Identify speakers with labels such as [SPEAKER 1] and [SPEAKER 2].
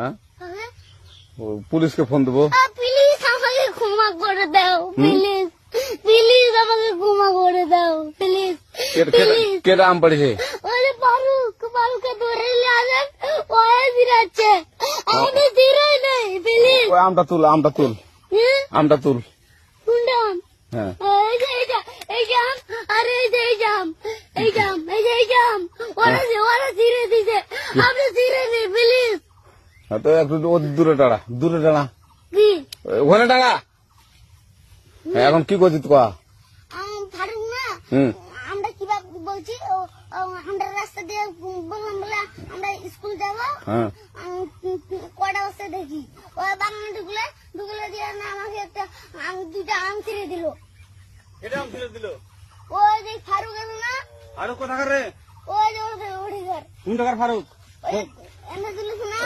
[SPEAKER 1] হ্যাঁ?
[SPEAKER 2] হ্যাঁ?
[SPEAKER 1] পুলিশকে ফোন দেবো।
[SPEAKER 2] প্লিজ আমাকে ক্ষমা করে দাও প্লিজ প্লিজ আমাকে ক্ষমা করে দাও প্লিজ
[SPEAKER 1] কেটে- আম পড়েছে
[SPEAKER 2] ওরে ফারুক ফারুককে ধরে নিয়ে আসেন ওয়ে ফিরাচ্ছে আমাদের ধীরে নেই প্লিজ
[SPEAKER 1] ওই আমটা তুল আমটা তুল। আমটা তুল।
[SPEAKER 2] শুনলাম।
[SPEAKER 1] হ্যাঁ।
[SPEAKER 2] এই যে এই যে এই জাম আরে এই যে এই জাম এই যে এই জাম ওরা যে ওরা ধীরে দিছে। আপনি ধীরে নেই প্লিজ
[SPEAKER 1] হ্যাঁ, তো একটু দূরে দাঁড়া দূরে
[SPEAKER 2] কি?
[SPEAKER 1] ওখানে দাঁড়া হ্যাঁ, এখন কি করছিস কয়া
[SPEAKER 2] আম, ফারুক না।
[SPEAKER 1] হুম।
[SPEAKER 2] আমরা কীভাবে বলছি আমরা রাস্তা দিয়ে বললাম বলে আমরা স্কুল যাব।
[SPEAKER 1] হ্যাঁ।
[SPEAKER 2] কটা বসে দেখি। ওই বাগানে ঢুকলে ঢুকলে দিয়ে না আমাকে একটা আম দুটা আম ছিঁড়ে দিল।
[SPEAKER 1] এটা আম তুলে দিল?
[SPEAKER 2] ওই যে ফারুক এলো না
[SPEAKER 1] আরও কোথাকার রে?
[SPEAKER 2] ওই যে ওদের ওড়িঘর
[SPEAKER 1] কোন টাকার ফারুক?
[SPEAKER 2] এনে দিলিস না।